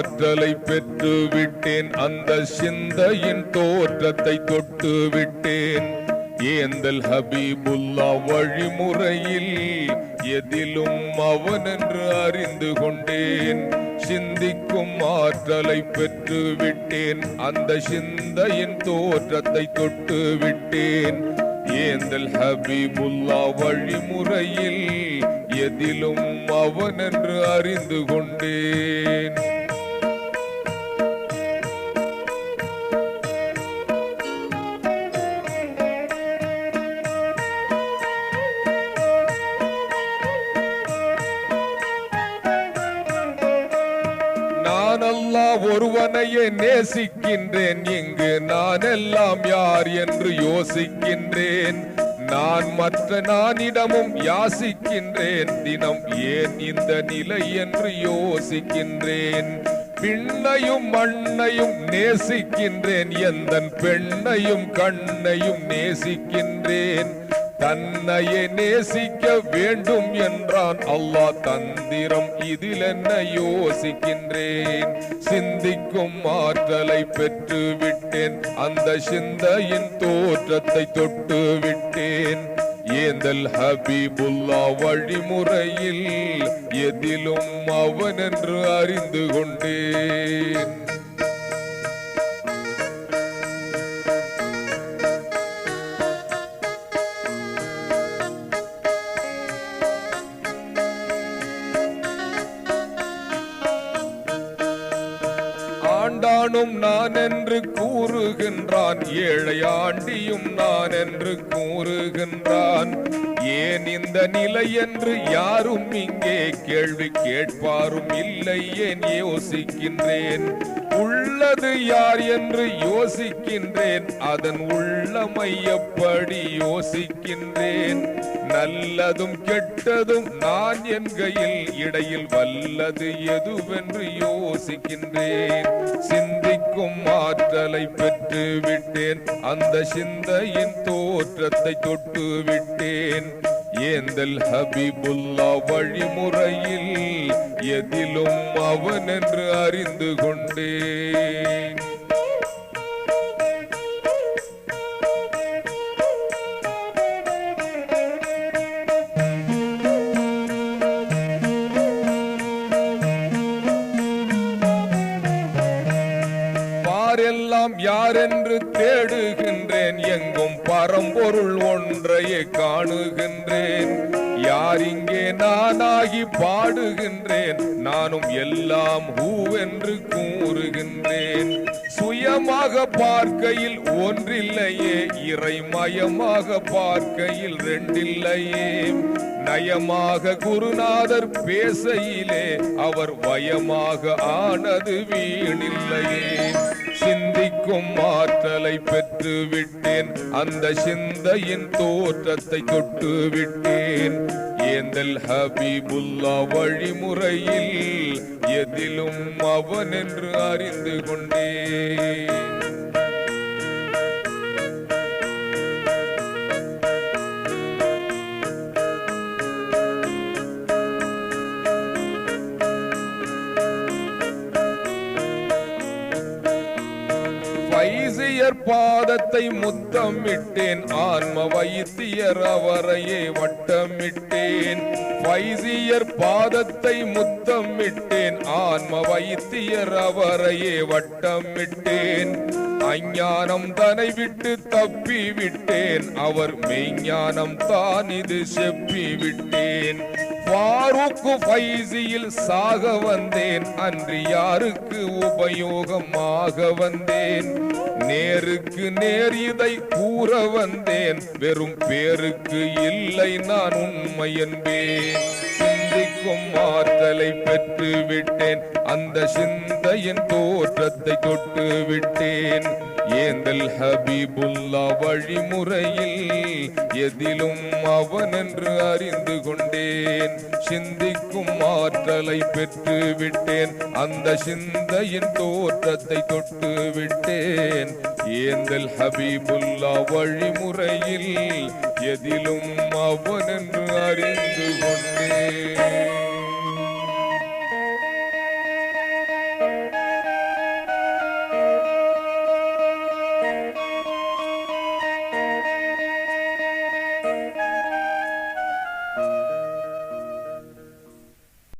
ஆற்றலை பெற்று விட்டேன் அந்த சிந்தையின் தோற்றத்தை தொட்டு விட்டேன் ஏந்தல் ஹபீபுல்லா வழிமுறையில் எதிலும் அவன் என்று அறிந்து கொண்டேன். சிந்திக்கும் ஆற்றலை பெற்று விட்டேன் அந்த சிந்தையின் தோற்றத்தை தொட்டு விட்டேன் ஏந்தல் ஹபீபுல்லா வழிமுறையில் எதிலும் அவன் என்று அறிந்து கொண்டேன். ஒருவனையே நேசிக்கின்றேன். இங்கு நான் எல்லாம் யார் என்று யோசிக்கின்றேன். நான் மற்ற நானிடமும் யாசிக்கின்றேன். தினம் ஏன் இந்த நிலை என்று யோசிக்கின்றேன். பின்னையும் மண்ணையும் நேசிக்கின்றேன். எந்தன் பெண்ணையும் கண்ணையும் நேசிக்கின்றேன். தன்னையே நேசிக்க வேண்டும் என்றான் அல்லாஹ் தந்திரம் இதில் என்ன யோசிக்கின்றேன்? சிந்திக்கும் ஆற்றலை பெற்று விட்டேன் அந்த சிந்தையின் தோற்றத்தை தொட்டு விட்டேன் ஏந்தல் ஹபீபுல்லா வழிமுறையில் எதிலும் அவன் என்று அறிந்து கொண்டேன். ஆண்டானும் நான் என்று கூறுகின்றான். ஏழை ஆண்டியும் நான் என்று கூறுகின்றான். ஏன் இந்த நிலை என்று யாரும் இங்கே கேள்வி கேட்பாரும் இல்லை. ஏன் யோசிக்கின்றேன்? உள்ளது யார் என்று யோசிக்கின்றேன். அதன் உள்ளமை எப்படி யோசிக்கின்றேன். நல்லதும் கெட்டதும் நான் என் கையில் இடையில் வல்லது எதுவென்று யோசிக்கின்றேன். சிந்திக்கும் ஆற்றலை பெற்று விட்டேன் அந்த சிந்தையின் தோற்றத்தை தொட்டு விட்டேன் ஏந்தல் ஹபீபுல்லா வழிமுறையில் எதிலும் அவன் என்று அறிந்து கொண்டேன். யாரெல்லாம் யாரென்று தேடுகின்றேன் எங்கும் பரம்பொருள் ஒன்றையே காணுகின்றேன். யார் இங்கே நானாகி பாடுகின்றேன்? நானும் எல்லாம் ஹூவென்று கூறுகின்றேன். சுயமாக பார்க்கையில் ஒன்றில்லையே இறைமயமாக பார்க்கையில் ரெண்டில்லையே. நயமாக குருநாதர் பேசையிலே அவர் வயமாக ஆனது வீணில்லையே. போகும் ஆற்றலை பெற்று விட்டேன் அந்த சிந்தையின் தோற்றத்தை தொட்டு விட்டேன் ஏந்தல் ஹபீபுல்லா வழிமுறையில் எதிலும் அவன் என்று அறிந்து கொண்டேன். வைசியர் பாதத்தை முத்தமிட்டேன். ஆன்ம வைத்தியர் அவரையே வட்டமிட்டேன். வைசியர் பாதத்தை முத்தமிட்டேன். ஆன்ம வைத்தியர் அவரையே வட்டமிட்டேன். அஞ்ஞானம் தன்னை விட்டு தப்பி விட்டேன் அவர் மெய்ஞானம் தான் இது செப்பி விட்டேன் ஃபாரூக்கு ஃபைசியில் சாக வந்தேன். அன்று யாருக்கு உபயோகமாக வந்தேன்? நேருக்கு நேர் இதை கூற வந்தேன். வெறும் பேருக்கு இல்லை நான் உண்மை என்பேன். சிந்திக்கும் ஆற்றலை பெற்று விட்டேன் அந்த சிந்தையின் தோற்றத்தை தொட்டு விட்டேன் ஏந்தல் ஹபீபுல்லா வழிமுறையில் எதிலும் அவன் என்று அறிந்து கொண்டேன். சிந்திக்கும் ஆற்றலை பெற்று விட்டேன். அந்த சிந்தையின் தோற்றத்தை தொட்டு விட்டேன். ஏந்தல் ஹபீபுல்லா வழிமுறையில் எதிலும் அவன் என்று அறிந்து கொண்டேன்.